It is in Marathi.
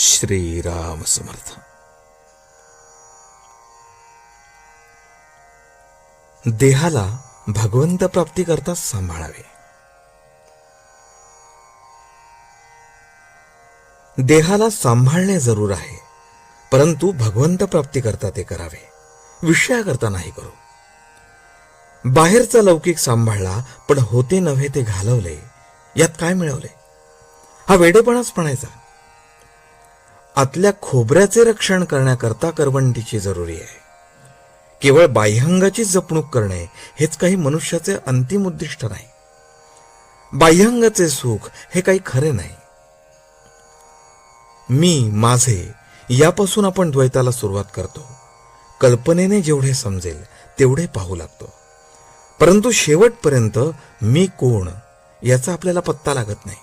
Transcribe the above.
श्रीराम समर्थ. देहाला भगवंत प्राप्ती करता सांभाळावे. देहाला सांभाळणे जरूर आहे परंतु भगवंत प्राप्ती करता ते करावे. विषयाकरता नाही करू. बाहेरचा लौकिक सांभाळला पण होते नव्हे ते घालवले यात काय मिळवले? हा वेडेपणाच म्हणायचा. आतल्या खोबऱ्याचे रक्षण करण्याकरता करवंटीची जरुरी आहे. केवळ बाह्यांगाचीच जपणूक करणे हेच काही मनुष्याचे अंतिम उद्दिष्ट नाही. बाह्यांगाचे सुख हे काही खरे नाही. मी माझे यापासून आपण द्वैताला सुरुवात करतो. कल्पनेने जेवढे समजेल तेवढे पाहू लागतो. परंतु शेवटपर्यंत मी कोण याचा आपल्याला पत्ता लागत नाही.